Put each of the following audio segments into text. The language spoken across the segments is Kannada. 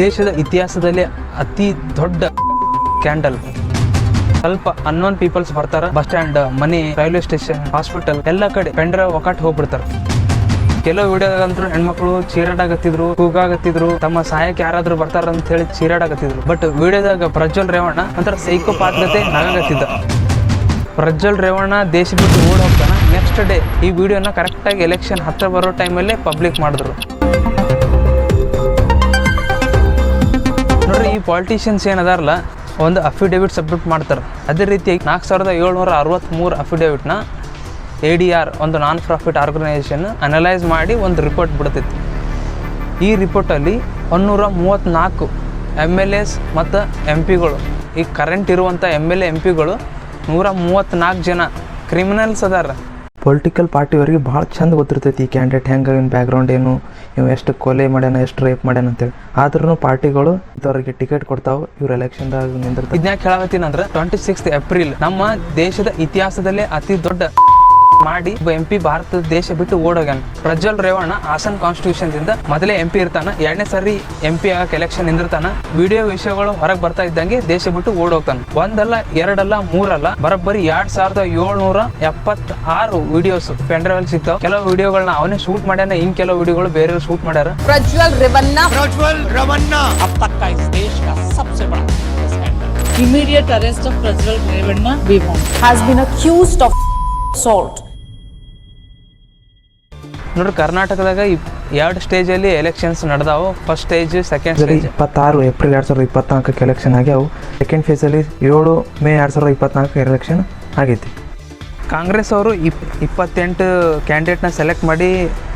ದೇಶದ ಇತಿಹಾಸದಲ್ಲಿ ಅತಿ ದೊಡ್ಡ ಕ್ಯಾಂಡಲ್ ಸ್ವಲ್ಪ ಅನ್ನೋನ್ ಪೀಪಲ್ಸ್ ಬರ್ತಾರ ಬಸ್ ಸ್ಟ್ಯಾಂಡ್ ಮನೆ ರೈಲ್ವೆ ಸ್ಟೇಷನ್ ಹಾಸ್ಪಿಟಲ್ ಎಲ್ಲ ಕಡೆ ಪೆಂಡ್ರ ಒಕಾಟ್ ಹೋಗ್ಬಿಡ್ತಾರ. ಕೆಲವು ವಿಡಿಯೋದಾಗಂತೂ ಹೆಣ್ಮಕ್ಳು ಚೀರಾಡಾಗತ್ತಿದ್ರು ಕೂಗಾಗತ್ತಿದ್ರು ತಮ್ಮ ಸಹಾಯಕ್ಕೆ ಯಾರಾದ್ರೂ ಬರ್ತಾರ ಅಂತ ಹೇಳಿ ಚೀರಾಡಾಗತ್ತಿದ್ರು ಬಟ್ ವಿಡಿಯೋದಾಗ ಪ್ರಜ್ವಲ್ ರೇವಣ್ಣ ಒಂಥರ ಸೈಕೋ ಪಾತ್ರತೆ ನಗಾಗತ್ತಿದ್ದ ಪ್ರಜ್ವಲ್ ರೇವಣ್ಣ ದೇಶ ಬಿಟ್ಟು ಓಡ್ ಹೋಗ್ತಾನ. ನೆಕ್ಸ್ಟ್ ಡೇ ಈ ವಿಡಿಯೋನ ಕರೆಕ್ಟಾಗಿ ಎಲೆಕ್ಷನ್ ಹತ್ರ ಬರೋ ಟೈಮಲ್ಲೇ ಪಬ್ಲಿಕ್ ಮಾಡಿದ್ರು. ಪಾಲಿಟಿಷಿಯನ್ಸ್ ಏನದಾರಲ್ಲ ಒಂದು ಅಫಿಡೇವಿಟ್ ಸಬ್ಮಿಟ್ ಮಾಡ್ತಾರೆ. ಅದೇ ರೀತಿಯಾಗಿ ನಾಲ್ಕು ಸಾವಿರದ ಏಳ್ನೂರ ಅರವತ್ತ್ಮೂರು ಅಫಿಡೇವಿಟ್ನ ಎ ಡಿ ಆರ್ ಒಂದು ನಾನ್ ಪ್ರಾಫಿಟ್ ಆರ್ಗನೈಸೇಷನ್ ಅನಲೈಸ್ ಮಾಡಿ ಒಂದು ರಿಪೋರ್ಟ್ ಬಿಡ್ತೈತಿ. ಈ ರಿಪೋರ್ಟಲ್ಲಿ ಒನ್ನೂರ ಮೂವತ್ತ್ನಾಲ್ಕು ಎಂ ಎಲ್ ಎಸ್ ಮತ್ತು ಎಂ ಪಿಗಳು ಈಗ ಕರೆಂಟ್ ಇರುವಂಥ ಎಂ ಎಲ್ ಎ ಎಂ ಪಿಗಳು ನೂರ ಮೂವತ್ತ್ನಾಲ್ಕು ಜನ ಕ್ರಿಮಿನಲ್ಸ್ ಅದಾರ. ಪೊಲಿಟಿಕಲ್ ಪಾರ್ಟಿಯವರಿಗೆ ಭಾಳ ಚಂದ ಗೊತ್ತಿರ್ತೈತಿ ಈ ಕ್ಯಾಂಡಿಡೇಟ್ ಹೆಂಗೆ, ಇವ್ನ ಬ್ಯಾಕ್ಗ್ರೌಂಡ್ ಏನು ಇವ್ ಎಷ್ಟು ಕೊಲೆ ಮಾಡ್ಯಾನ, ಎಷ್ಟು ರೇಪ್ ಮಾಡ್ಯಾನ ಅಂತೇಳಿ. ಆದ್ರೂ ಪಾರ್ಟಿಗಳು ಇಂಥವ್ರಿಗೆ ಟಿಕೆಟ್ ಕೊಡ್ತಾವೆ, ಇವ್ರು ಎಲೆಕ್ಷನ್ದಾಗ ನಿಂದಿರ್ತಾರೆ ಇದನ್ನ ಹೇಳತ್ತೀನಿ ಅಂದ್ರೆ ಟ್ವೆಂಟಿ ಸಿಕ್ಸ್ ಏಪ್ರಿಲ್ ನಮ್ಮ ದೇಶದ ಇತಿಹಾಸದಲ್ಲೇ ಅತಿ ದೊಡ್ಡ ಮಾಡಿ ಎಂ ಪಿ ಭಾರತ ದೇಶ ಬಿಟ್ಟು ಓಡೋಗ್ಯಾನ. ಪ್ರಜ್ವಲ್ ರೇವಣ್ಣ ಹಾಸನ್ ಕಾನ್ಸ್ಟಿಟ್ಯೂಷನ್ ದಿಂದ ಮೊದಲೇ ಎಂ ಪಿ ಇರ್ತಾನ ಎರಡನೇ ಸಾರಿ ಎಂ ಪಿ ಆಗಕ್ಕೆ ಎಲೆಕ್ಷನ್ ನಿಂದಿರ್ತಾನ. ವಿಡಿಯೋ ವಿಷಯಗಳು ಹೊರಗೆ ಬರ್ತಾ ಇದ್ದಂಗೆ ದೇಶ ಬಿಟ್ಟು ಓಡೋಗ್ತಾನ. ಒಂದಲ್ಲ ಎರಡಲ್ಲ ಮೂರಲ್ಲ ಬರಬ್ಬರಿ ಎರಡ್ ಸಾವಿರದ ಏಳ್ನೂರ ಎಪ್ಪತ್ ಆರು ವಿಡಿಯೋಸ್ ಪೆಂಡ್ರಲ್ ಸಿಗ್ತಾವ. ಕೆಲವು ವಿಡಿಯೋಗಳನ್ನ ಅವನೇ ಶೂಟ್ ಮಾಡ್ಯಾನ ಇನ್ ಕೆಲವು ವಿಡಿಯೋಗಳು ಬೇರೆ ಶೂಟ್ ಮಾಡ್ಯಾರ. ಪ್ರಜ್ವಲ್ ರೇವಣ್ಣ. ಪ್ರಜ್ವಲ್ ರೇವಣ್ಣ. ಇಮಿಡಿಯೇಟ್ ದೇಶ of Prajwal Revanna arrest of President Revana assault. ನೋಡ್ರಿ ಕರ್ನಾಟಕದಾಗ ಎರಡು ಸ್ಟೇಜಲ್ಲಿ ಎಲೆಕ್ಷನ್ಸ್ ನಡೆದಾವು. ಫಸ್ಟ್ ಸ್ಟೇಜ್ ಸೆಕೆಂಡ್ ಸ್ಟೇಜ್ ಇಪ್ಪತ್ತಾರು ಏಪ್ರಿಲ್ ಎರಡು ಸಾವಿರದ ಇಪ್ಪತ್ನಾಲ್ಕಕ್ಕೆ ಎಲೆಕ್ಷನ್ ಆಗ್ಯಾವು. ಸೆಕೆಂಡ್ ಫೇಸಲ್ಲಿ ಏಳು ಮೇ ಎರಡು ಸಾವಿರದ ಇಪ್ಪತ್ನಾಲ್ಕು ಎಲೆಕ್ಷನ್ ಆಗೈತಿ. ಕಾಂಗ್ರೆಸ್ ಅವರು ಇಪ್ ಇಪ್ಪತ್ತೆಂಟು ಕ್ಯಾಂಡಿಡೇಟ್ನ ಸೆಲೆಕ್ಟ್ ಮಾಡಿ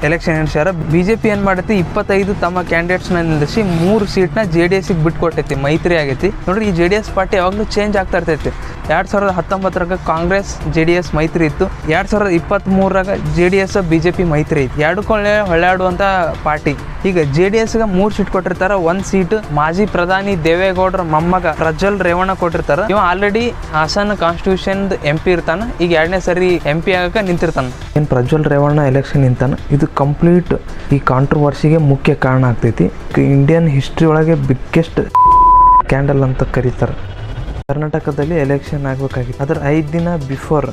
ಎಲೆಕ್ಷನ್ ನಡೆಸ್ಯಾರ ಬಿ ಜೆ ಪಿ ಏನು ಮಾಡೈತಿ? ಇಪ್ಪತ್ತೈದು ತಮ್ಮ ಕ್ಯಾಂಡಿಡೇಟ್ಸ್ನ ನಿಲ್ಲಿಸಿ ಮೂರು ಸೀಟ್ನ ಜೆ ಡಿ ಎಸ್ಗೆ ಬಿಟ್ಕೊಟ್ಟೈತಿ. ಮೈತ್ರಿ ಆಗೈತಿ. ನೋಡ್ರಿ ಈ ಜೆ ಡಿ ಎಸ್ ಪಾರ್ಟಿ ಯಾವಾಗಲೂ ಚೇಂಜ್ ಆಗ್ತಾ ಇರ್ತೈತಿ. ಎರಡು ಸಾವಿರದ ಹತ್ತೊಂಬತ್ತರಾಗ ಕಾಂಗ್ರೆಸ್ ಜೆ ಡಿ ಎಸ್ ಮೈತ್ರಿ ಇತ್ತು. ಎರಡು ಸಾವಿರದ ಇಪ್ಪತ್ತ್ಮೂರಾಗ J D S B J P ಮೈತ್ರಿ ಇತ್ತು. ಎರಡು ಕೊಳ್ಳೆ ಹೊಳ್ಳಾಡುವಂಥ ಪಾರ್ಟಿ ಈಗ ಜೆ ಡಿ ಎಸ್ಗೆ ಮೂರು ಸೀಟ್ ಕೊಟ್ಟಿರ್ತಾರೆ. ಒಂದು ಸೀಟ್ ಮಾಜಿ ಪ್ರಧಾನಿ ದೇವೇಗೌಡರ ಮೊಮ್ಮಗ ಪ್ರಜ್ವಲ್ ರೇವಣ್ಣ ಕೊಟ್ಟಿರ್ತಾರ. ಇವ already Hassan constitution M P ಇರ್ತಾನೆ. ಈಗ ಎರಡನೇ ಸರಿ ಎಂ ಪಿ ಆಗಕ್ಕೆ ನಿಂತಿರ್ತಾನೆ. ಏನು ಪ್ರಜ್ವಲ್ ರೇವಣ್ಣ ಎಲೆಕ್ಷನ್ ನಿಂತಾನ? ಇದು ಕಂಪ್ಲೀಟ್ ಈ ಕಾಂಟ್ರವರ್ಸಿಗೆ ಮುಖ್ಯ ಕಾರಣ ಆಗ್ತೈತಿ. ಇಂಡಿಯನ್ ಹಿಸ್ಟ್ರಿ ಒಳಗೆ ಬಿಗ್ಗೆಸ್ಟ್ ಕ್ಯಾಂಡಲ್ ಅಂತ ಕರೀತಾರೆ. ಕರ್ನಾಟಕದಲ್ಲಿ ಎಲೆಕ್ಷನ್ ಆಗಬೇಕಾಗಿತ್ತು. ಅದರ ಐದು ದಿನ ಬಿಫೋರ್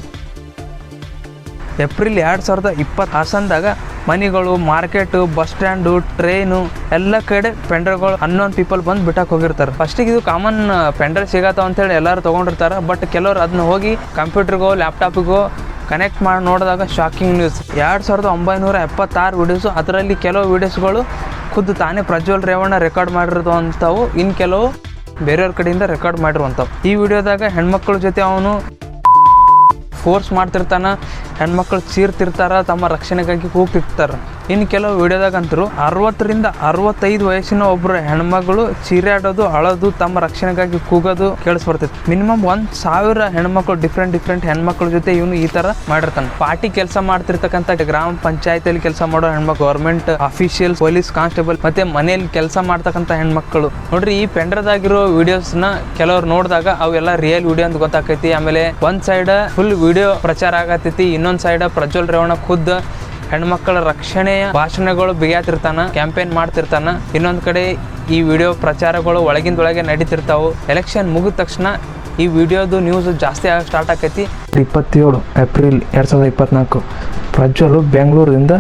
ಏಪ್ರಿಲ್ ಎರಡು ಸಾವಿರದ ಇಪ್ಪತ್ತು ಹಾಸನದಾಗ ಮನೆಗಳು ಮಾರ್ಕೆಟು ಬಸ್ ಸ್ಟ್ಯಾಂಡು ಟ್ರೈನು ಎಲ್ಲ ಕಡೆ ಪೆಂಡರ್ಗಳು ಅನ್ನೋನ್ ಪೀಪಲ್ ಬಂದು ಬಿಟ್ಟಕ್ಕೆ ಹೋಗಿರ್ತಾರೆ. ಫಸ್ಟಿಗೆ ಇದು ಕಾಮನ್ ಪೆಂಡರ್ ಸಿಗತ್ತಾವ ಅಂತೇಳಿ ಎಲ್ಲರೂ ತೊಗೊಂಡಿರ್ತಾರೆ. ಬಟ್ ಕೆಲವರು ಅದನ್ನ ಹೋಗಿ ಕಂಪ್ಯೂಟರ್ಗೋ ಲ್ಯಾಪ್ಟಾಪಿಗೋ ಕನೆಕ್ಟ್ ಮಾಡಿ ನೋಡಿದಾಗ ಶಾಕಿಂಗ್ ನ್ಯೂಸ್ ಎರಡು ಸಾವಿರದ ಒಂಬೈನೂರ ಎಪ್ಪತ್ತಾರು ವಿಡಿಯೋಸು ಅದರಲ್ಲಿ ಕೆಲವು ವಿಡಿಯೋಸ್ಗಳು ಖುದ್ದು ತಾನೇ ಪ್ರಜ್ವಲ್ ರೇವಣ್ಣ ರೆಕಾರ್ಡ್ ಮಾಡಿರೋದು ಅಂಥವು ಇನ್ನು ಕೆಲವು ಬೇರೆಯವ್ರ ಕಡೆಯಿಂದ ರೆಕಾರ್ಡ್ ಮಾಡಿರುವಂಥವು. ಈ ವಿಡಿಯೋದಾಗ ಹೆಣ್ಮಕ್ಳ ಜೊತೆ ಅವನು ಫೋರ್ಸ್ ಮಾಡ್ತಿರ್ತಾನ. ಹೆಣ್ಮಕ್ಳು ಚೀರ್ತಿರ್ತಾರ ತಮ್ಮ ರಕ್ಷಣೆಗಾಗಿ ಕೂಗ್ತಿರ್ತಾರ ಇನ್ನು ಕೆಲವು ವಿಡಿಯೋದಾಗಂತರು ಅರವತ್ತರಿಂದ ಅರವತ್ತೈದು ವಯಸ್ಸಿನ ಒಬ್ಬರು ಹೆಣ್ಮಗಳು ಚೀರಾಡೋದು ಅಳೋದು, ತಮ್ಮ ರಕ್ಷಣೆಗಾಗಿ ಕೂಗೋದು ಕೇಳಿಸ್ಬರ್ತೈತಿ ಮಿನಿಮಮ್ ಒಂದ್ ಸಾವಿರ ಹೆಣ್ಮಕ್ಳು ಡಿಫ್ರೆಂಟ್ ಡಿಫ್ರೆಂಟ್ ಹೆಣ್ಮಕ್ಳ ಜೊತೆ ಇವನು ಈ ತರ ಮಾಡಿರ್ತಾನೆ. ಪಾರ್ಟಿ ಕೆಲಸ ಮಾಡ್ತಿರ್ತಕ್ಕಂಥ ಗ್ರಾಮ ಪಂಚಾಯತಿಯಲ್ಲಿ ಕೆಲಸ ಮಾಡೋ ಹೆಣ್ಮಕ್ಳು ಗೌರ್ಮೆಂಟ್ ಅಫಿಷಿಯಲ್ ಪೊಲೀಸ್ ಕಾನ್ಸ್ಟೇಬಲ್ ಮತ್ತೆ ಮನೆಯಲ್ಲಿ ಕೆಲಸ ಮಾಡ್ತಕ್ಕಂಥ ಹೆಣ್ಮಕ್ಳು. ನೋಡ್ರಿ, ಈ ಪೆಂಡ್ರದಾಗಿರೋ ವಿಡಿಯೋಸ್ನ ಕೆಲವ್ರು ನೋಡಿದಾಗ ಅವೆಲ್ಲ ರಿಯಲ್ ವಿಡಿಯೋ ಅಂತ ಗೊತ್ತಾಕೈತಿ. ಆಮೇಲೆ ಒಂದ್ ಸೈಡ್ ಫುಲ್ ವಿಡಿಯೋ ಪ್ರಚಾರ ಆಗತ್ತೈತಿ ಇನ್ನೊಂದ್ ಸೈಡ್ ಪ್ರಜ್ವಲ್ ರೇವಣ್ಣ ಖುದ್ದು ಹೆಣ್ಮಕ್ಕಳ ರಕ್ಷಣೆಯ ಭಾಷಣಗಳು ಬಿಗಿಯಾತಿರ್ತಾನ ಕ್ಯಾಂಪೇನ್ ಮಾಡ್ತಿರ್ತಾನ. ಇನ್ನೊಂದ್ ಕಡೆ ಈ ವಿಡಿಯೋ ಪ್ರಚಾರಗಳು ಒಳಗಿಂದೊಳಗೆ ನಡೀತಿರ್ತಾವು. ಎಲೆಕ್ಷನ್ ಮುಗಿದ ತಕ್ಷಣ ಈ ವಿಡಿಯೋದು ನ್ಯೂಸ್ ಜಾಸ್ತಿ ಸ್ಟಾರ್ಟ್ ಆಕೈತಿ. ಇಪ್ಪತ್ತೇಳು ಏಪ್ರಿಲ್ ಎರಡು ಸಾವಿರದ ಇಪ್ಪತ್ನಾಲ್ಕು, ಪ್ರಜ್ವಲ್ ಬೆಂಗಳೂರಿಂದ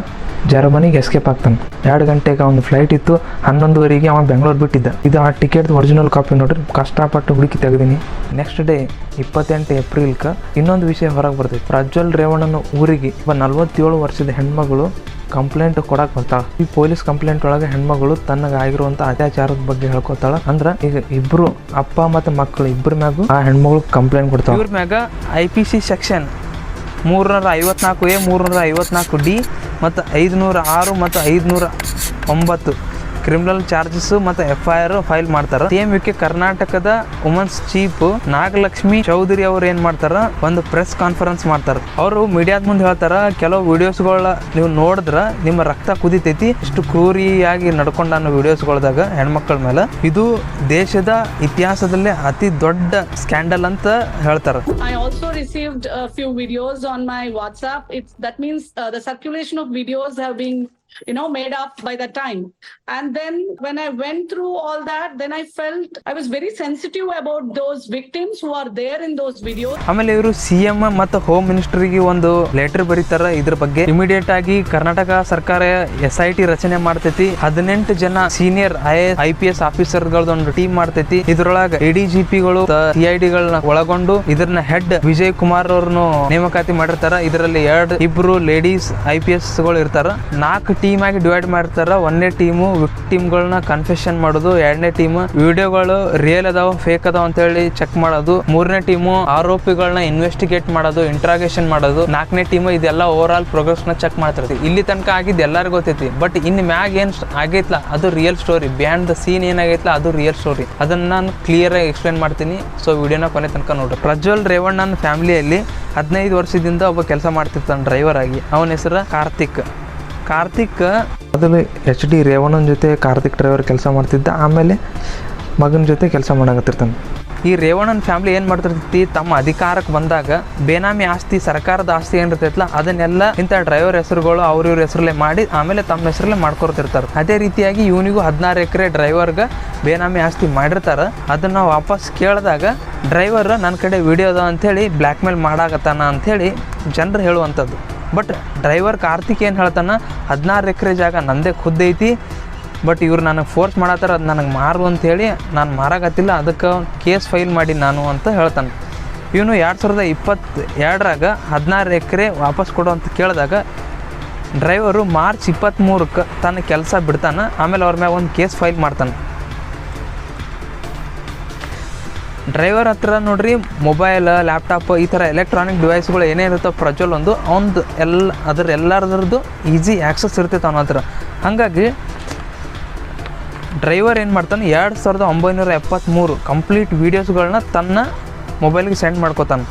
ಜರ್ಮನಿಗೆ ಎಸ್ಕೇಪ್ ಆಗ್ತಾನೆ. ಎರಡು ಗಂಟೆಗೆ ಅವ್ನ ಫ್ಲೈಟ್ ಇತ್ತು, ಹನ್ನೊಂದುವರೆಗೆ ಅವನು ಬೆಂಗಳೂರು ಬಿಟ್ಟಿದ್ದ. ಇದು ಆ ಟಿಕೆಟ್ ಒರಿಜಿನಲ್ ಕಾಪಿ ನೋಡ್ರಿ, ಕಷ್ಟಪಟ್ಟು ಹುಡುಕಿ ತೆಗ್ದೀನಿ. ನೆಕ್ಸ್ಟ್ ಡೇ ಇಪ್ಪತ್ತೆಂಟು ಏಪ್ರಿಲ್ಕ ಇನ್ನೊಂದು ವಿಷಯ ಹೊರಗೆ ಬರ್ತೈತಿ. ಪ್ರಜ್ವಲ್ ರೇವಣ್ಣನ ಊರಿಗೆ ಇವ ನಲ್ವತ್ತೇಳು ವರ್ಷದ ಹೆಣ್ಮಗಳು ಕಂಪ್ಲೇಂಟ್ ಕೊಡಕ್ ಬರ್ತಾಳೆ. ಈ ಪೊಲೀಸ್ ಕಂಪ್ಲೇಂಟ್ ಒಳಗೆ ಹೆಣ್ಮಗಳು ತನ್ನಗ ಆಗಿರುವಂತ ಅತ್ಯಾಚಾರದ ಬಗ್ಗೆ ಹೇಳ್ಕೊತಾಳ. ಅಂದ್ರ ಈಗ ಇಬ್ರು ಅಪ್ಪ ಮತ್ತೆ ಮಕ್ಕಳು ಇಬ್ಬರ ಮ್ಯಾಗು ಆ ಹೆಣ್ಮಗಳು ಕಂಪ್ಲೇಂಟ್ ಕೊಡ್ತಾವ. ಇವ್ರ ಮ್ಯಾಗ ಐ ಪಿ ಸಿ ಸೆಕ್ಷನ್ ಮೂರ್ನೂರ ಐವತ್ನಾಲ್ಕು ಎ ಮೂರುನೂರ ಐವತ್ನಾಲ್ಕು ಡಿ ಮತ್ತು ಐದುನೂರ ಆರು ಮತ್ತು ಐದುನೂರ ಒಂಬತ್ತು ಕ್ರಿಮಿನಲ್ ಚಾರ್ಜಸ್ ಮತ್ತೆ ಎಫ್ ಐ ಆರ್ ಫೈಲ್ ಮಾಡ್ತಾರ. ವಿಕೆ ಕರ್ನಾಟಕದ ವುಮೆನ್ಸ್ ಚೀಫ್ ನಾಗಲಕ್ಷ್ಮಿ ಚೌಧರಿ ಅವರು ಏನ್ ಮಾಡ್ತಾರ? ಒಂದು ಪ್ರೆಸ್ ಕಾನ್ಫರೆನ್ಸ್ ಮಾಡ್ತಾರ. ಅವರು ಮೀಡಿಯಾದ ಮುಂದೆ ಹೇಳ್ತಾರ, ಕೆಲವು ವಿಡಿಯೋಸ್ಗಳ ನೀವು ನೋಡಿದ್ರ ನಿಮ್ಮ ರಕ್ತ ಕುದಿತೈತಿ. ಇಷ್ಟು ಕ್ರೂರಿಯಾಗಿ ನಡ್ಕೊಂಡ ಅನ್ನೋ ವಿಡಿಯೋಸ್ಗಳದಾಗ ಹೆಣ್ಮಕ್ಳ ಮೇಲೆ. ಇದು ದೇಶದ ಇತಿಹಾಸದಲ್ಲೇ ಅತಿ ದೊಡ್ಡ ಸ್ಕ್ಯಾಂಡಲ್ ಅಂತ ಹೇಳ್ತಾರ. I also received few videos on my WhatsApp it's that means the circulation of videos have been you know, made up by that time. And then when I went through all that, then I felt I was very sensitive about those victims who are there in those videos. ಆಮೇಲೆ ಇವರು ಸಿ ಎಂ ಮತ್ತು ಹೋಮ್ ಮಿನಿಸ್ಟರ್ಗೆ ಒಂದು ಲೆಟರ್ ಬರೀತಾರ. ಇದ್ರ ಬಗ್ಗೆ ಇಮಿಡಿಯೇಟ್ ಆಗಿ ಕರ್ನಾಟಕ ಸರ್ಕಾರ ಎಸ್ ಐ ಟಿ ರಚನೆ ಮಾಡ್ತೈತಿ. ಹದಿನೆಂಟು ಜನ senior I I P S ಒಂದು ಟೀಮ್ ಮಾಡ್ತೈತಿ. ಇದ್ರೊಳಗ ಎ ಡಿ ಜಿ ಪಿಗಳು ಸಿ ಐ ಡಿಗಳನ್ನ ಒಳಗೊಂಡು ಇದನ್ನ ಹೆಡ್ ವಿಜಯ್ ಕುಮಾರ್ ಅವ್ರನ್ನು ನೇಮಕಾತಿ ಮಾಡಿರ್ತಾರ. ಇದರಲ್ಲಿ ಎರಡು ಇಬ್ರು ಲೇಡೀಸ್ ಐ ಪಿ ಎಸ್ಗಳು ಇರ್ತಾರ. ನಾಲ್ಕು ಟೀಮ್ ಆಗಿ ಡಿವೈಡ್ ಮಾಡಿರ್ತಾರ ಒಂದನೇ ಟೀಮು ವಿಕ್ಟಿಮ್ಗಳನ್ನ ಕನ್ಫೆಷನ್ ಮಾಡೋದು, ಎರಡನೇ ಟೀಮ್ ವಿಡಿಯೋಗಳು ರಿಯಲ್ ಅದಾವ ಫೇಕ್ ಅದಾವ ಅಂತ ಹೇಳಿ ಚೆಕ್ ಮಾಡೋದು. ಮೂರನೇ ಟೀಮು ಆರೋಪಿಗಳನ್ನ ಇನ್ವೆಸ್ಟಿಗೇಟ್ ಮಾಡೋದು ಇಂಟ್ರಾಗೇಷನ್ ಮಾಡೋದು. ನಾಲ್ಕನೇ ಟೀಮ್ ಇದೆಲ್ಲ ಓವರ್ ಆಲ್ ಪ್ರೋಗ್ರೆಸ್ ಚೆಕ್ ಮಾಡ್ತಿರ್ತೀವಿ ಇಲ್ಲಿ ತನಕ ಆಗಿದ್ದು ಎಲ್ಲರಿಗೂ ಗೊತ್ತೈತಿ. ಬಟ್ ಇನ್ನು ಮ್ಯಾಗ ಏನ್ ಆಗೈತ್ಲ? ಅದು real story behind the scene ಏನಾಗೈತ್ಲ? ಅದು ರಿಯಲ್ ಸ್ಟೋರಿ ಅದನ್ನ ನಾನು ಕ್ಲಿಯರ್ ಆಗಿ ಎಕ್ಸ್ಪ್ಲೈನ್ ಮಾಡ್ತೀನಿ. ಸೊ ವಿಡಿಯೋನ ಕೊನೆ ತನಕ ನೋಡ್ರಿ. ಪ್ರಜ್ವಲ್ ರೇವಣ್ಣನ ಫ್ಯಾಮಿಲಿಯಲ್ಲಿ ಹದಿನೈದು ವರ್ಷದಿಂದ ಒಬ್ಬ ಕೆಲಸ ಮಾಡ್ತಿರ್ತಾನೆ ಡ್ರೈವರ್ ಆಗಿ. ಅವನ ಹೆಸರು ಕಾರ್ತಿಕ್. ಕಾರ್ತಿಕ್, ಮೊದಲು ಎಚ್ ಡಿ ರೇವಣ್ಣನ ಜೊತೆ ಕಾರ್ತಿಕ್ ಡ್ರೈವರ್ ಕೆಲಸ ಮಾಡ್ತಿದ್ದ, ಆಮೇಲೆ ಮಗನ ಜೊತೆ ಕೆಲಸ ಮಾಡಕತ್ತಿರ್ತಾನೆ. ಈ ರೇವಣ್ಣನ ಫ್ಯಾಮಿಲಿ ಏನು ಮಾಡ್ತಿರ್ತೈತಿ, ತಮ್ಮ ಅಧಿಕಾರಕ್ಕೆ ಬಂದಾಗ ಬೇನಾಮಿ ಆಸ್ತಿ, ಸರ್ಕಾರದ ಆಸ್ತಿ ಏನಿರ್ತೈತಲ್ಲ ಅದನ್ನೆಲ್ಲ ಇಂಥ ಡ್ರೈವರ್ ಹೆಸರುಗಳು ಅವ್ರ ಇವ್ರ ಹೆಸರಲ್ಲೇ ಮಾಡಿ, ಆಮೇಲೆ ತಮ್ಮ ಹೆಸರಲ್ಲೇ ಮಾಡ್ಕೊರ್ತಿರ್ತಾರೆ ಅದೇ ರೀತಿಯಾಗಿ ಇವನಿಗೂ ಹದಿನಾರು ಎಕರೆ ಡ್ರೈವರ್ಗೆ ಬೇನಾಮಿ ಆಸ್ತಿ ಮಾಡಿರ್ತಾರೆ. ಅದನ್ನು ವಾಪಸ್ ಕೇಳಿದಾಗ, ಡ್ರೈವರ್ ನನ್ನ ಕಡೆ ವಿಡಿಯೋ ಅಂತ ಅಂಥೇಳಿ ಬ್ಲ್ಯಾಕ್ ಮೇಲ್ ಮಾಡಾಕತ್ತಾನ ಅಂಥೇಳಿ ಜನರು ಹೇಳುವಂಥದ್ದು. ಬಟ್ ಡ್ರೈವರ್ ಕಾರ್ತಿಕ್ ಏನು ಹೇಳ್ತಾನೆ, ಹದಿನಾರು ಎಕರೆ ಜಾಗ ನಂದೇ ಖುದ್ದೈತಿ ಬಟ್ ಇವ್ರು ನನಗೆ ಫೋರ್ಸ್ ಮಾಡತ್ತಾರ, ಅದು ನನಗೆ ಮಾರು ಅಂಥೇಳಿ ನಾನು ಮಾರಾಗತ್ತಿಲ್ಲ, ಅದಕ್ಕೆ ಕೇಸ್ ಫೈಲ್ ಮಾಡಿ ನಾನು ಅಂತ ಹೇಳ್ತಾನೆ. ಇವನು ಎರಡು ಸಾವಿರದ ಇಪ್ಪತ್ತು ಎರಡರಾಗ ಹದಿನಾರು ಎಕರೆ ವಾಪಸ್ ಕೊಡು ಅಂತ ಕೇಳಿದಾಗ, ಡ್ರೈವರು ಮಾರ್ಚ್ ಇಪ್ಪತ್ತ್ಮೂರಕ್ಕೆ ತನ್ನ ಕೆಲಸ ಬಿಡ್ತಾನೆ, ಆಮೇಲೆ ಅವ್ರ ಮ್ಯಾಗ ಒಂದು ಕೇಸ್ ಫೈಲ್ ಮಾಡ್ತಾನೆ. ಡ್ರೈವರ್ ಹತ್ರ ನೋಡ್ರಿ ಮೊಬೈಲ್ ಲ್ಯಾಪ್ಟಾಪ್ ಈ ಥರ ಎಲೆಕ್ಟ್ರಾನಿಕ್ ಡಿವೈಸ್ಗಳು ಏನೇ ಇರುತ್ತೋ ಪ್ರಜ್ವಲ್ ಒಂದು, ಅವ್ನದು ಎಲ್ಲ, ಅದ್ರ ಎಲ್ಲರದ್ರದ್ದು ಈಸಿ ಆ್ಯಕ್ಸಸ್ ಇರ್ತೈತೆ ಅವನ ಹತ್ರ. ಹಾಗಾಗಿ ಡ್ರೈವರ್ ಏನು ಮಾಡ್ತಾನೆ, ಎರಡು ಸಾವಿರದ ಒಂಬೈನೂರ ಎಪ್ಪತ್ತ್ಮೂರು ಕಂಪ್ಲೀಟ್ ವೀಡಿಯೋಸ್ಗಳನ್ನ ತನ್ನ ಮೊಬೈಲ್ಗೆ ಸೆಂಡ್ ಮಾಡ್ಕೋತಾನೆ.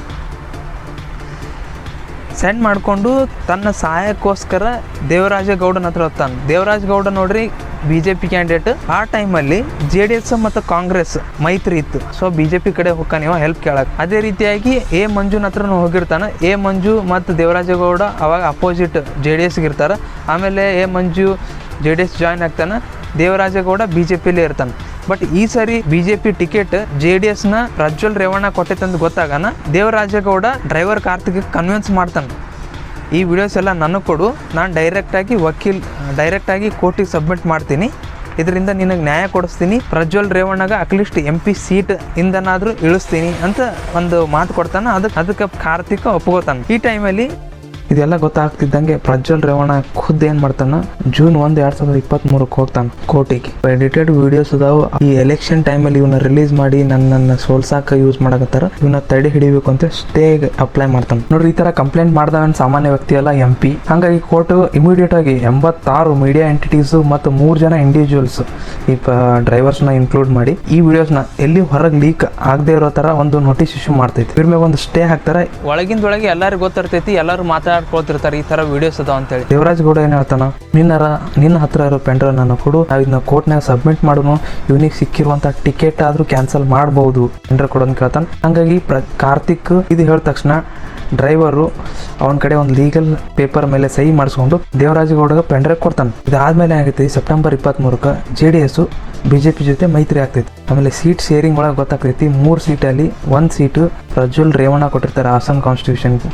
ಸೆಂಡ್ ಮಾಡಿಕೊಂಡು ತನ್ನ ಸಹಾಯಕ್ಕೋಸ್ಕರ ದೇವರಾಜ ಗೌಡನ ಹತ್ರ ಹೋಗ್ತಾನೆ. ದೇವರಾಜ ಗೌಡ ನೋಡ್ರಿ ಬಿ ಜೆ ಪಿ ಕ್ಯಾಂಡಿಡೇಟ್ ಆ ಟೈಮಲ್ಲಿ ಜೆ ಡಿ ಎಸ್ ಮತ್ತು ಕಾಂಗ್ರೆಸ್ ಮೈತ್ರಿ ಇತ್ತು. ಸೊ ಬಿ ಜೆ ಪಿ ಕಡೆ ಹೋಗ ನೀವು ಹೆಲ್ಪ್ ಕೇಳಕ್ಕೆ ಅದೇ ರೀತಿಯಾಗಿ ಎ ಮಂಜುನ ಹತ್ರನೂ ಹೋಗಿರ್ತಾನೆ. ಎ ಮಂಜು ಮತ್ತು ದೇವರಾಜೇಗೌಡ ಅವಾಗ ಅಪೋಸಿಟ್ ಜೆ ಡಿ ಎಸ್ಗೆ ಇರ್ತಾರೆ. ಆಮೇಲೆ A Manju J D S join ಆಗ್ತಾನೆ. ದೇವರಾಜೇಗೌಡ ಬಿ ಜೆ ಪಿಲೇ ಇರ್ತಾನೆ. ಬಟ್ ಈ ಸರಿ B J P ticket J D ಎಸ್ನ ಪ್ರಜ್ವಲ್ ರೇವಣ್ಣ ಕೊಟ್ಟೈತಂದು ಗೊತ್ತಾಗನ, ದೇವರಾಜೇಗೌಡ ಡ್ರೈವರ್ ಕಾರ್ತಿಕ್ ಕನ್ವಿನ್ಸ್ ಮಾಡ್ತಾನೆ. ಈ ವಿಡಿಯೋಸ್ ಎಲ್ಲ ನನಗೆ ಕೊಡು. ನಾನು ಡೈರೆಕ್ಟಾಗಿ ವಕೀಲ್ ಡೈರೆಕ್ಟಾಗಿ ಕೋರ್ಟಿಗೆ ಸಬ್ಮಿಟ್ ಮಾಡ್ತೀನಿ. ಇದರಿಂದ ನಿನಗೆ ನ್ಯಾಯ ಕೊಡಿಸ್ತೀನಿ. Prajwal ರೇವಣ್ಣಗ at least M P seat ಇಂದನಾದರೂ ಇಳಿಸ್ತೀನಿ ಅಂತ ಒಂದು ಮಾತು ಕೊಡ್ತಾನೆ. ಅದಕ್ಕೆ ಅದಕ್ಕೆ ಕಾರ್ತಿಕ ಒಪ್ಕೋತಾನೆ. ಈ ಟೈಮಲ್ಲಿ ಇದೆಲ್ಲ ಗೊತ್ತಾಗ್ತಿದ್ದಂಗೆ ಪ್ರಜ್ವಲ್ ರೇವಣ್ಣ ಖುದ್ ಏನ್ ಮಾಡ್ತಾನ? ಜೂನ್ ಒಂದ್ ಎರಡ್ ಸಾವಿರದ ಇಪ್ಪತ್ತ್ ಮೂರಕ್ಕೆ ಹೋಗ್ತಾನ ಕೋರ್ಟಿಗೆ. ಎಡಿಟೆಡ್ ವಿಡಿಯೋಸ್ ಅದಾವ ಈ ಎಲೆಕ್ಷನ್ ಟೈಮಲ್ಲಿ ಇವನ್ನ ರಿಲೀಸ್ ಮಾಡಿ ನನ್ನನ್ನು ಸೋಲ್ಸಾಕ ಯೂಸ್ ಮಾಡಕತ್ತಾರ. ಇವನ್ನ ತಡೆ ಹಿಡಿಬೇಕು ಅಂತ ಸ್ಟೇ ಅಪ್ಲೈ ಮಾಡ್ತಾನೆ. ನೋಡ್ರಿ, ಈ ತರ ಕಂಪ್ಲೇಂಟ್ ಮಾಡ್ದವನ್ ಸಾಮಾನ್ಯ ವ್ಯಕ್ತಿ ಅಲ್ಲ ಎಂ ಪಿ ಹಂಗಾಗಿ ಕೋರ್ಟ್ ಇಮಿಡಿಯೇಟ್ ಆಗಿ ಎಂಬತ್ತಾರು ಮೀಡಿಯಾ ಎಂಟಿಟೀಸ್ ಮತ್ತು ಮೂರು ಜನ ಇಂಡಿವಿಜುವಲ್ಸ್ ಈ ಡ್ರೈವರ್ಸ್ನ ಇನ್ಕ್ಲೂಡ್ ಮಾಡಿ ಈ ವಿಡಿಯೋಸ್ನ ಎಲ್ಲಿ ಹೊರಗೆ ಲೀಕ್ ಆಗದೆ ಇರೋ ತರ ಒಂದು ನೋಟಿಸ್ ಇಶ್ಯೂ ಮಾಡ್ತೈತಿ. ಇದ್ರ ಮೇಲೆ ಒಂದು ಸ್ಟೇ ಹಾಕ್ತಾರೆ. ಒಳಗಿಂದೊಳಗೆ ಎಲ್ಲರಿಗೂ ಗೊತ್ತಿರ್ತೈತಿ, ಎಲ್ಲರೂ ಮಾತಾಡ್ಕೊಳ್ತಿರ್ತಾರೆ ಈ ತರ ವಿಡಿಯೋಸ್ ಅದಾವ ಅಂತೇಳಿ. ದೇವರಾಜ್ ಗೌಡ ಏನ್ ಹೇಳ್ತಾನ? ನಿನ್ನರ, ನಿನ್ನ ಹತ್ರ ಇರೋ ಪೆಂಡ್ರ ನಾನು ಕೊಡು, ನಾವು ಇದನ್ನ ಕೋರ್ಟ್ನಾಗ ಸಬ್ಮಿಟ್ ಮಾಡೋನು, ಇವನಿಗೆ ಸಿಕ್ಕಿರುವಂತ ಟಿಕೆಟ್ ಆದ್ರೂ ಕ್ಯಾನ್ಸಲ್ ಮಾಡಬಹುದು ಪೆಂಡ್ರ ಕೊಡೋನ್ ಕೇಳ್ತಾನೆ. ಹಂಗಾಗಿ ಪ್ರ, ಕಾರ್ತಿಕ್ ಇದು ಹೇಳಿದ ತಕ್ಷಣ ಡ್ರೈವರು ಅವನ ಕಡೆ ಒಂದು ಲೀಗಲ್ ಪೇಪರ್ ಮೇಲೆ ಸಹಿ ಮಾಡಿಸ್ಕೊಂಡು ದೇವರಾಜ ಗೌಡಗೆ ಪೆಂಡ್ರೈವ್ ಕೊಡ್ತಾನೆ. ಇದಾದ್ಮೇಲೆ ಆಗೈತಿ September ಇಪ್ಪತ್ತ್ಮೂರಕ್ಕೆ J D S B J P ಜೊತೆ ಮೈತ್ರಿ ಆಗ್ತೈತಿ. ಆಮೇಲೆ ಸೀಟ್ ಶೇರಿಂಗ್ ಒಳಗೆ ಗೊತ್ತಾಗ್ತೈತಿ, ಮೂರು ಸೀಟಲ್ಲಿ ಒಂದು ಸೀಟು ಪ್ರಜ್ವಲ್ ರೇವಣ್ಣ ಕೊಟ್ಟಿರ್ತಾರೆ, ಹಾಸನ್ ಕಾನ್ಸ್ಟಿಟ್ಯೂಷನ್ಗೆ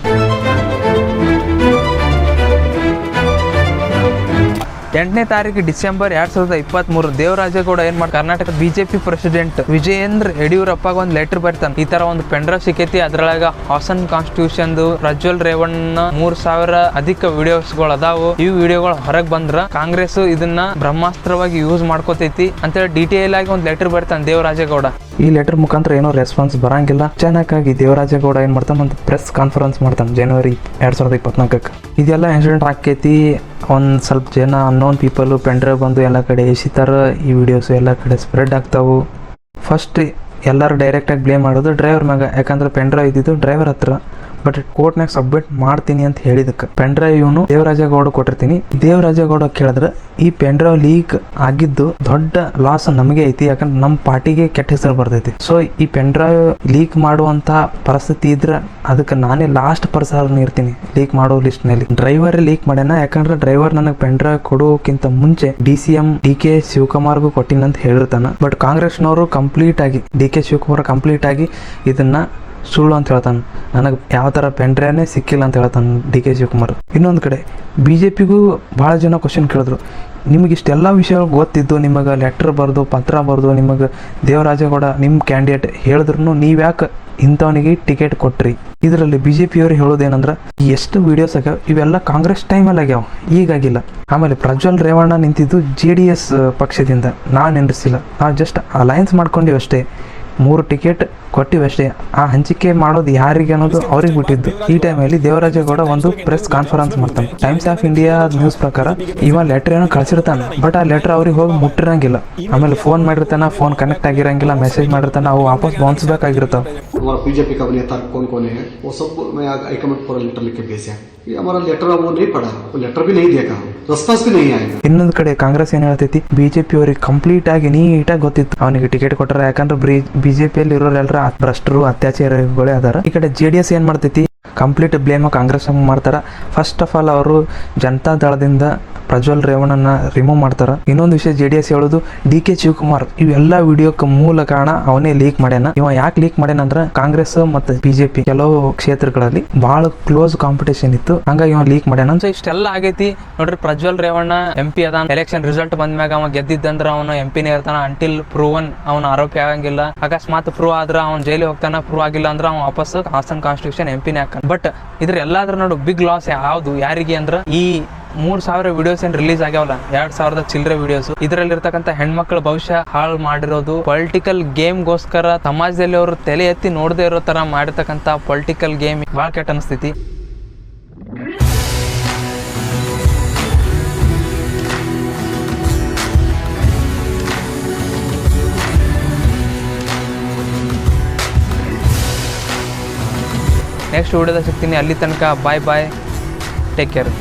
ಎಂಟನೇ ತಾರೀಕು ಡಿಸೆಂಬರ್ ಎರಡ್ ಸಾವಿರದ ಇಪ್ಪತ್ತ್ ಮೂರು ದೇವರಾಜೇಗೌಡ ಏನ್ ಮಾಡಿ ಕರ್ನಾಟಕ ಬಿಜೆಪಿ ಪ್ರೆಸಿಡೆಂಟ್ ವಿಜಯೇಂದ್ರ ಯಡಿಯೂರಪ್ಪ ಒಂದು ಲೆಟರ್ ಬರ್ತಾನೆ. ಈ ತರ ಒಂದು ಪೆಂಡ್ರ ಸಿಕ್ಕೈತಿ. ಅದ್ರೊಳಗ ಹಾಸನ್ ಕಾನ್ಸ್ಟಿಟ್ಯೂಷನ್ ಪ್ರಜ್ವಲ್ ರೇವಣ್ಣ ಮೂರ್ ಸಾವಿರ ಅಧಿಕ ವಿಡಿಯೋಸ್ಗಳು ಅದಾವು. ಈ ವಿಡಿಯೋಗಳು ಹೊರಗೆ ಬಂದ್ರ ಕಾಂಗ್ರೆಸ್ ಇದನ್ನ ಬ್ರಹ್ಮಾಸ್ತ್ರವಾಗಿ ಯೂಸ್ ಮಾಡ್ಕೋತೈತಿ ಅಂತೇಳಿ ಡಿಟೇಲ್ ಆಗಿ ಒಂದು ಲೆಟರ್ ಬರ್ತಾನೆ ದೇವರಾಜೇಗೌಡ ಈ ಲೆಟರ್ ಮುಖಾಂತರ ಏನೋ ರೆಸ್ಪಾನ್ಸ್ ಬರಂಗಿಲ್ಲ. ಅಚಾನಕ್ಕಾಗಿ ದೇವರಾಜೇಗೌಡ ಏನ್ ಮಾಡ್ತಾನೆ? ಒಂದು ಪ್ರೆಸ್ ಕಾನ್ಫರೆನ್ಸ್ ಮಾಡ್ತಾನೆ ಜನವರಿ ಎರಡ್ ಸಾವಿರದ ಇಪ್ಪತ್ನಾಲ್ಕಕ್ಕೆ. ಇದೆಲ್ಲ ಇನ್ಸಿಡೆಂಟ್ ಆಕೈತಿ ಒಂದು ಸ್ವಲ್ಪ ಜನ ಅನ್ನೋನ್ ಪೀಪಲ್ ಪೆಂಡ್ರೈವ್ ಬಂದು ಎಲ್ಲ ಕಡೆ ಎಸಿತಾರ. ಈ ವಿಡಿಯೋಸ್ ಎಲ್ಲ ಕಡೆ ಸ್ಪ್ರೆಡ್ ಆಗ್ತಾವು. ಫಸ್ಟ್ ಎಲ್ಲರೂ ಡೈರೆಕ್ಟಾಗಿ ಬ್ಲೇಮ್ ಮಾಡೋದು ಡ್ರೈವರ್ ಮ್ಯಾಗ. ಯಾಕಂದ್ರೆ ಪೆಂಡ್ರೈವ್ ಇದ್ದಿದ್ದು ಡ್ರೈವರ್ ಹತ್ರ. ಬಟ್ ಕೋರ್ಟ್ನಾಗ ಸಬ್ಮಿಟ್ ಮಾಡ್ತೀನಿ ಅಂತ ಹೇಳಿದಕ್ಕೆ. ಪೆನ್ ಡ್ರೈವ್ ಇವನು ದೇವರಾಜೇಗೌಡ ಕೊಟ್ಟಿರ್ತೀನಿ. ದೇವರಾಜೇಗೌಡ ಕೇಳಿದ್ರೆ, ಈ ಪೆನ್ ಡ್ರೈವ್ ಲೀಕ್ ಆಗಿದ್ದು ದೊಡ್ಡ ಲಾಸ್ ನಮಗೆ ಐತಿ. ಯಾಕಂದ್ರೆ ನಮ್ಮ ಪಾರ್ಟಿಗೆ ಕೆಟ್ಟ ಹೆಸರು ಬರ್ತೈತಿ. ಸೊ ಈ ಪೆನ್ ಡ್ರೈವ್ ಲೀಕ್ ಮಾಡುವಂತ ಪರಿಸ್ಥಿತಿ ಇದ್ರೆ ಅದಕ್ಕೆ ನಾನೇ ಲಾಸ್ಟ್ ಪರ್ಸನ್ ಇರ್ತೀನಿ. ಲೀಕ್ ಮಾಡೋ ಲಿಸ್ಟ್ನಲ್ಲಿ. ಡ್ರೈವರ್ ಲೀಕ್ ಮಾಡ್ಯಾನ. ಯಾಕಂದ್ರೆ ಡ್ರೈವರ್ ನನಗೆ ಪೆನ್ ಡ್ರೈವ್ ಕೊಡೋಕ್ಕಿಂತ ಮುಂಚೆ D C M D K ಶಿವಕುಮಾರ್ಗೂ ಕೊಟ್ಟಿನ ಅಂತ ಹೇಳಿರ್ತಾನ. ಬಟ್ ಕಾಂಗ್ರೆಸ್ನವರು ಕಂಪ್ಲೀಟ್ ಆಗಿ ಡಿ ಕೆ ಶಿವಕುಮಾರ್ ಕಂಪ್ಲೀಟ್ ಆಗಿ ಇದನ್ನ ಸುಳ್ಳು ಅಂತ ಹೇಳ್ತಾನೆ. ನನಗೆ ಯಾವ ಥರ ಪೆನ್ ಡ್ರೈವ್ನೇ ಸಿಕ್ಕಿಲ್ಲ ಅಂತ ಹೇಳ್ತಾನೆ ಡಿ ಕೆ ಶಿವಕುಮಾರ್. ಇನ್ನೊಂದು ಕಡೆ ಬಿ ಜೆ ಪಿಗೂ ಭಾಳ ಜನ ಕ್ವಶನ್ ಕೇಳಿದ್ರು. ನಿಮಗೆ ಇಷ್ಟೆಲ್ಲ ವಿಷಯಗಳು ಗೊತ್ತಿದ್ದು, ನಿಮಗೆ ಲೆಟ್ರ್ ಬರೆದು, ಪತ್ರ ಬರೆದು, ನಿಮಗೆ ದೇವರಾಜೇಗೌಡ ನಿಮ್ಮ ಕ್ಯಾಂಡಿಡೇಟ್ ಹೇಳಿದ್ರು ನೀವ್ಯಾಕೆ ಇಂಥವನಿಗೆ ಟಿಕೆಟ್ ಕೊಟ್ರಿ? ಇದರಲ್ಲಿ ಬಿ ಜೆ ಪಿಯವರು ಹೇಳೋದೇನಂದ್ರೆ ಎಷ್ಟು ವಿಡಿಯೋಸ್ ಆಗ್ಯಾವ, ಇವೆಲ್ಲ ಕಾಂಗ್ರೆಸ್ ಟೈಮಲ್ಲಿ ಆಗ್ಯಾವ, ಈಗಾಗಿಲ್ಲ. ಆಮೇಲೆ ಪ್ರಜ್ವಲ್ ರೇವಣ್ಣ ನಿಂತಿದ್ದು ಜೆ ಡಿ ಎಸ್ ಪಕ್ಷದಿಂದ. ನಾನು ನಿಂದಿಸಿಲ್ಲ ನಾವು ಜಸ್ಟ್ ಅಲಯನ್ಸ್ ಮಾಡ್ಕೊಂಡಿವಿ ಅಷ್ಟೇ. ಮೂರು ಟಿಕೆಟ್ ಕೊಟ್ಟಿವಷ್ಟೇ. ಆ ಹಂಚಿಕೆ ಮಾಡೋದು ಯಾರಿಗೆ ಅನ್ನೋದು ಅವ್ರಿಗೆ ಬಿಟ್ಟಿದ್ದು. ಈ ಟೈಮಲ್ಲಿ ದೇವರಾಜೇಗೌಡ ಒಂದು ಪ್ರೆಸ್ ಕಾನ್ಫರೆನ್ಸ್ ಮಾಡ್ತಾನೆ. ಟೈಮ್ಸ್ ಆಫ್ ಇಂಡಿಯಾ ನ್ಯೂಸ್ ಪ್ರಕಾರ ಇವ ಲೆಟರ್ ಏನೋ ಕಳ್ಸಿರ್ತಾನೆ. ಬಟ್ ಆ ಲೆಟರ್ ಅವ್ರಿಗೆ ಹೋಗಿ ಮುಟ್ಟಿರಂಗಿಲ್ಲ. ಆಮೇಲೆ ಫೋನ್ ಮಾಡಿರ್ತಾನೆ ಫೋನ್ ಕನೆಕ್ಟ್ ಆಗಿರಂಗಿಲ್ಲ ಮೆಸೇಜ್ ಮಾಡಿರ್ತಾನೆ, ಅವು ವಾಪಸ್ ಬೌನ್ಸ್ ಬ್ಯಾಕ್ ಆಗಿರ್ತಾವ. हमारा बीजेपी का नेता कौन कौन है वो सब मैं हाईकमेंट पर लेटर लिख के भेजा ये हमारा लेटर वो नहीं पढ़ा वो लेटर भी नहीं देखा रेस्पॉन्स भी नहीं आएगा ಇನ್ನೊಂದು ಕಡೆ ಕಾಂಗ್ರೆಸ್ ಏನ್ ಹೇಳ್ತೈತಿ ಬಿಜೆಪಿ ಅವ್ರಿಗೆ ಕಂಪ್ಲೀಟ್ ಆಗಿ ನೀಟಾಗಿ ಗೊತ್ತಿತ್ತು ಅವನಿಗೆ ಟಿಕೆಟ್ ಕೊಟ್ಟಾರ ಯಾಕಂದ್ರೆ ಬಿಜೆಪಿಯಲ್ಲಿ ಇರೋರೆಲ್ಲರ ಭ್ರಷ್ಟರು ಅತ್ಯಾಚಾರಿಗಳೇ ಅದಾರ ಈ ಕಡೆ ಜೆ ಡಿ ಎಸ್ ಏನ್ ಮಾಡ್ತೈತಿ ಕಂಪ್ಲೀಟ್ ಬ್ಲೇಮ್ ಕಾಂಗ್ರೆಸ್ ಮಾಡ್ತಾರ ಫಸ್ಟ್ ಆಫ್ ಆಲ್ ಅವರು ಜನತಾ ದಳದಿಂದ ಪ್ರಜ್ವಲ್ ರೇವಣ್ಣನ ರಿಮೂವ್ ಮಾಡ್ತಾರ. ಇನ್ನೊಂದು ವಿಷಯ ಜೆ ಡಿ ಎಸ್ ಹೇಳೋದು ಡಿ ಕೆ ಶಿವಕುಮಾರ್, ಇವೆಲ್ಲ ವಿಡಿಯೋಕ್ಕೆ ಮೂಲ ಕಾರಣ ಅವನೇ ಲೀಕ್ ಮಾಡ್ಯಾನ. ಇವ ಯಾಕೆ ಲೀಕ್ ಮಾಡ್ಯಾನ ಅಂದ್ರ ಕಾಂಗ್ರೆಸ್ ಮತ್ತೆ ಬಿಜೆಪಿ ಕೆಲವು ಕ್ಷೇತ್ರಗಳಲ್ಲಿ ಬಹಳ ಕ್ಲೋಸ್ ಕಾಂಪಿಟೇಷನ್ ಇತ್ತು. ಹಂಗಾಗಿ ಇವ ಲೀಕ್ ಮಾಡ್ಯಾನ. ಸೊ ಇಷ್ಟೆಲ್ಲ ಆಗೈತಿ. ನೋಡ್ರಿ ಪ್ರಜ್ವಲ್ ರೇವಣ್ಣ ಎಂ ಪಿ ಅದಾನ. ಎಲೆಕ್ಷನ್ ರಿಸಲ್ಟ್ ಬಂದ್ಮ್ಯಾಗ ಅವ ಗೆದ್ದಿದ್ದಂದ್ರ ಅವನು ಎಂ ಪಿನೇ ಇರ್ತಾನ ಅಂಟಿಲ್ ಪ್ರೂವನ್ ಅವನ ಆರೋಪಿ ಆಗಂಗಿಲ್ಲ. ಅಕಸ್ಮಾತ್ ಪ್ರೂವ್ ಆದ್ರ ಅವ್ನ ಜೈಲಿ ಹೋಗ್ತಾನ ಪ್ರೂವ್ ಆಗಿಲ್ಲ ಅಂದ್ರ ಅವ್ನ ವಾಪಸ್ ಹಾಸನ್ ಕಾನ್ಸ್ಟಿಟ್ಯೂಷನ್ ಎಂ ಹಾಕ ಬಟ್ ಇದ್ರ ಎಲ್ಲಾದ್ರೂ ನೋಡು ಬಿಗ್ ಲಾಸ್ ಯಾವ್ದು, ಯಾರಿಗೆ ಅಂದ್ರ ಈ ಮೂರ್ ಸಾವಿರ ವಿಡಿಯೋಸ್ ಏನ್ ರಿಲೀಸ್ ಆಗ್ಯಾವಲ್ಲ, ಎರಡ್ ಸಾವಿರದ ಚಿಲ್ಲರೆ ವಿಡಿಯೋಸ್ ಇದರಲ್ಲಿ ಇರ್ತಕ್ಕಂಥ ಹೆಣ್ಮಕ್ಳ ಭವಿಷ್ಯ ಹಾಳು ಮಾಡಿರೋದು ಪೊಲಿಟಿಕಲ್ ಗೇಮ್ಗೋಸ್ಕರ ಸಮಾಜದಲ್ಲಿ ಅವರು ತಲೆ ಎತ್ತಿ ನೋಡದೇ ಇರೋ ತರ ಮಾಡಿರ್ತಕ್ಕಂಥ ಪೊಲಿಟಿಕಲ್ ಗೇಮ್ ಭಾಳ ಕೆಟ್ಟ ಅನಿಸ್ತೈತಿ. ನೆಕ್ಸ್ಟ್ ವಿಡಿಯೋದ ಸಿಗ್ತೀನಿ. ಅಲ್ಲಿ ತನಕ ಬಾಯ್ ಬಾಯ್ ಟೇಕ್ ಕೇರ್